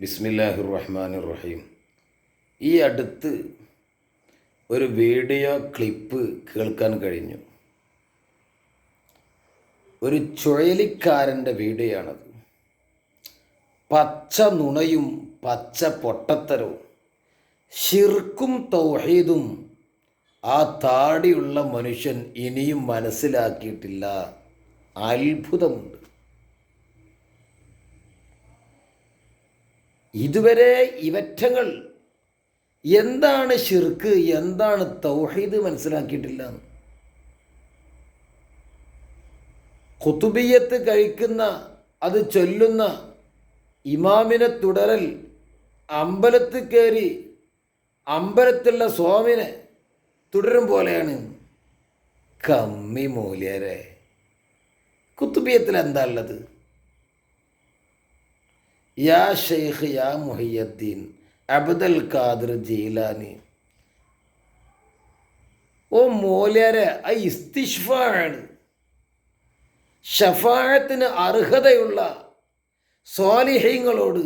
ബിസ്മില്ലാഹിർ റഹ്മാൻ റഹീം ഈ അടുത്ത് ഒരു വീഡിയോ ക്ലിപ്പ് കേൾക്കാൻ കഴിഞ്ഞു. ഒരു ചുഴലിക്കാരന്റെ വീഡിയോ ആണത് പച്ച നുണയും പച്ച പൊട്ടത്തരവും ഷിർക്കും തൗഹീദും ആ താടിയുള്ള മനുഷ്യൻ ഇനിയും മനസ്സിലാക്കിയിട്ടില്ല. അത്ഭുതമുണ്ട്. ഇതുവരെ ഇവറ്റങ്ങൾ എന്താണ് ഷിർക്ക് എന്താണ് തൗഹീദ് മനസ്സിലാക്കിയിട്ടില്ല. കുത്തുബിയത്ത് കഴിക്കുന്ന അത് ചൊല്ലുന്ന ഇമാമിനെ തുടരൽ അമ്പലത്തിൽ കയറി അമ്പലത്തിലുള്ള സ്വാമിനെ തുടരും പോലെയാണ്. കമ്മി മൂല്യരെ കുത്തുബിയത്തിൽ എന്താ ഉള്ളത്? യാ ഷെയ്ഖ് യാ മുഹിയദ്ദീൻ അബ്ദുൽ ഖാദിർ ജീലാനി. ഓ മോല്യാരെ ആ ഇസ്തിഷ്ഫാണ്. ഷഫാഴത്തിന് അർഹതയുള്ള സ്വാലിഹ്യങ്ങളോട്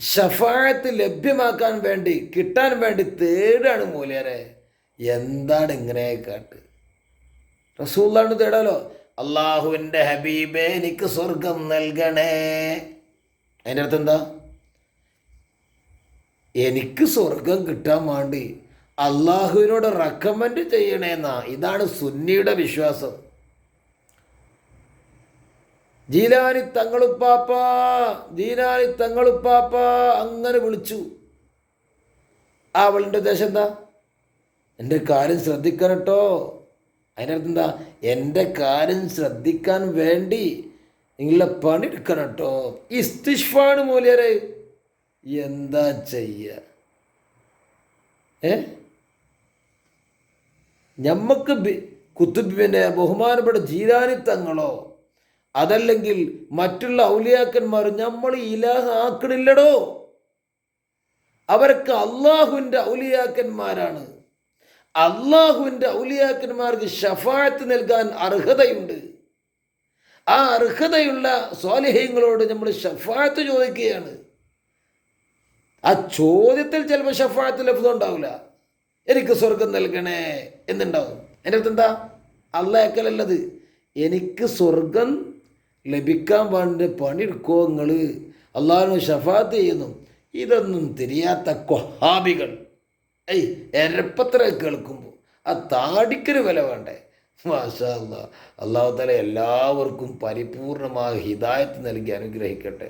ഷഫാഴത്ത് ലഭ്യമാക്കാൻ വേണ്ടി കിട്ടാൻ വേണ്ടി തേടാണ് മൂലരെ. എന്താണ് ഇങ്ങനെ കാട്ട്? റസൂള്ളാണ് തേടാലോ? അള്ളാഹുവിന്റെ ഹബീബെ എനിക്ക് സ്വർഗം നൽകണേ. അതിന്റെ അർത്ഥം എന്താ? എനിക്ക് സ്വർഗം കിട്ടാൻ വേണ്ടി അള്ളാഹുവിനോട് റെക്കമെൻഡ് ചെയ്യണേന്നാ ഇതാണ് സുന്നിയുടെ വിശ്വാസം. ജീലാനി തങ്ങളുപ്പാപ്പ ജീലാനി തങ്ങളുപ്പാപ്പ അങ്ങനെ വിളിച്ചു. ആ അവളുടെ ഉദ്ദേശം എന്താ? എന്റെ കാര്യം ശ്രദ്ധിക്കണം അതിനർത്ഥം എന്താ? എന്റെ കാര്യം ശ്രദ്ധിക്കാൻ വേണ്ടി നിങ്ങളെ പണിയെടുക്കണം കേട്ടോ ഇസ്തിഷ്ഫാണ് മൂല്യരെ. എന്താ ചെയ്യ? ഏ? ഞമ്മക്ക് കുത്തുബിന്റെ ബഹുമാനപ്പെട്ട ജീതാനിത്തങ്ങളോ തങ്ങളോ അതല്ലെങ്കിൽ മറ്റുള്ള ഔലിയാക്കന്മാർ നമ്മൾ ഇലാഹ ആക്കണില്ലടോ അവർക്ക് അള്ളാഹുവിന്റെ ഔലിയാക്കന്മാരാണ്. അള്ളാഹുവിന്റെ ഔലിയാക്കന്മാർക്ക് ഷഫായത്ത് നൽകാൻ അർഹതയുണ്ട്. ആ അർഹതയുള്ള സ്വാലിഹ്യങ്ങളോട് നമ്മൾ ഷഫാത്ത് ചോദിക്കുകയാണ്. ആ ചോദ്യത്തിൽ ചിലപ്പോൾ ഷഫാത്ത് ലഭ്യത ഉണ്ടാവില്ല. എനിക്ക് സ്വർഗം നൽകണേ എന്നുണ്ടാവും. എന്റെ അടുത്ത് എന്താ? അള്ളയക്കലല്ലത് എനിക്ക് സ്വർഗം ലഭിക്കാൻ വേണ്ടി പണിയെടുക്കോ നിങ്ങൾ അള്ളാഹു ഷഫാത്ത് ചെയ്യുന്നു. ഇതൊന്നും തിരിയാത്ത കൊഹാബികൾ. ഏയ് എരപ്പത്ര കേൾക്കുമ്പോൾ ആ താടിക്കൊരു വില വേണ്ടേ? മാഷാ അള്ളാഹ് തല എല്ലാവർക്കും പരിപൂർണമായ ഹിദായത്ത് നൽകി അനുഗ്രഹിക്കട്ടെ.